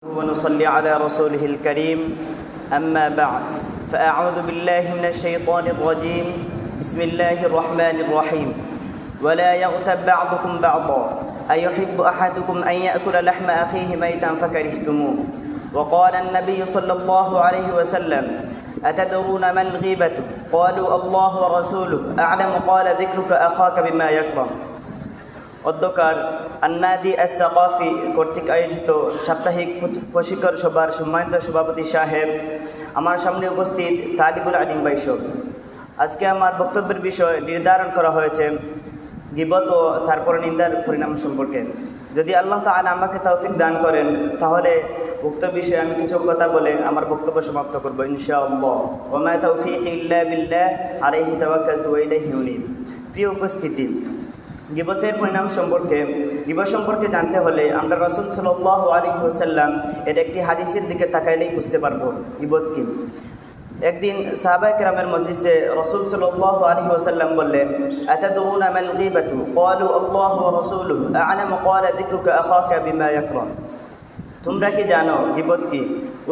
ونصلي على رسوله الكريم. أما بعد فأعوذ بالله من الشيطان الرجيم. بسم الله الرحمن الرحيم. ولا يغتب بعضكم بعضا. أيحب أحدكم أن يأكل لحم أخيه ميتا فكرهتموه. وقال النبي صلى الله عليه وسلم أتدرون ما الغيبة؟ قالوا الله ورسوله. أعلم قال ذكرك أخاك بما يكرم অধ্যকার আন্নাদি আস সাকাফি কর্তৃক আয়োজিত সাপ্তাহিক প্রশিক্ষণ সভার সম্মানিত সভাপতি সাহেব, আমার সামনে উপস্থিত তালিবুল আলিম বাইসব আজকে আমার বক্তব্যের বিষয় নির্ধারণ করা হয়েছে গিবত ও তারপরে নিন্দার পরিণাম সম্পর্কে। যদি আল্লাহ তাআলা আমাকে তৌফিক দান করেন, তাহলে উক্ত বিষয়ে আমি কিছু কথা বলে আমার বক্তব্য সমাপ্ত করব ইনশাআল্লাহ। ওমা তৌফিক ইল্লা বিল্লাহ, আলাইহি তাওয়াক্কালতু ওয়া ইলাইহি উনীব। প্রিয় উপস্থিতি গিবতের পরিণাম সম্পর্কে, গিবত সম্পর্কে জানতে হলে আমরা রসুল সাল্লাহ আলী হুসাল্লাম এর একটি হাদিসের দিকে তাকাইলেই বুঝতে পারব গিবত কি। একদিন সাহাবা কেরামের মজলিসে রসুল সাল্লাহ আলী হুসাল্লাম বললেন আতাদুন আমাল গিবাতু? ক্বালু আল্লাহ ওয়া রাসূলুহু। আ'লামু ক্বালা যিকরুকা তোমরা কি জানো গিবত কি?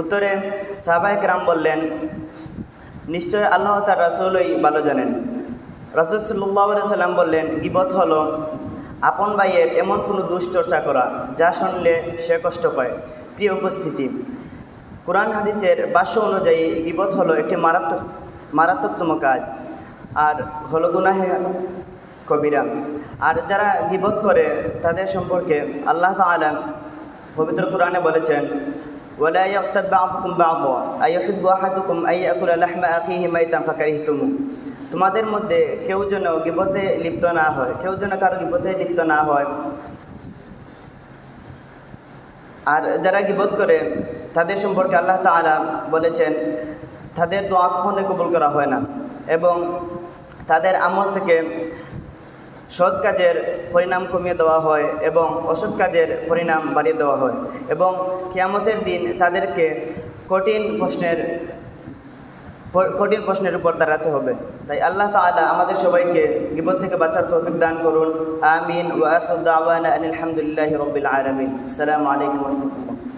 উত্তরে সাহাবা কেরাম বললেন, নিশ্চয় আল্লাহ তার রাসূলই ভালো জানেন। রাসুল সাল্লাহ সাল্লাম বললেন, গিবত হলো আপন ভাইয়ের এমন কোনো দুশ্চর্চা করা, যা শুনলে সে কষ্ট পায়। প্রিয় উপস্থিতি, কোরআন হাদিসের বাস্য অনুযায়ী গিবত হলো একটি মারাত্মক, মারাত্মকতম কাজ, আর হলো গুনাহে কবিরা। আর যারা গিবত করে, তাদের সম্পর্কে আল্লাহ তালা পবিত্র কোরআনে বলেছেন ولا يغتب بعضكم بعضا أيحب أحدكم أن يأكل لحم أخيه ميتا فكرهتموه তোমাদের মধ্যে কেউ যেন গিবতে লিপ্ত না হয় কেউ যেন কারো গিবতে লিপ্ত না হয় আর যারা গিবত করে তাদের সম্পর্কে আল্লাহ তাআলা বলেছেন তাদের দোয়া কখনোই কবুল করা হয় না এবং তাদের আমল থেকে সৎ কাজের পরিণাম কমিয়ে দেওয়া হয় এবং অসৎ কাজের পরিণাম বাড়িয়ে দেওয়া হয় এবং কিয়ামতের দিন তাদেরকে কঠিন প্রশ্নের কঠিন প্রশ্নের উপর দাঁড়াতে হবে। তাই আল্লাহ তাআলা আমাদের সবাইকে বিপদ থেকে বাঁচার তৌফিক দান করুন। আমিন। ওয়া আখির দাওয়ানা আলহামদুলিল্লাহি রাব্বিল আলামিন। আসসালামু আলাইকুম রাহমাতুল্লাহ।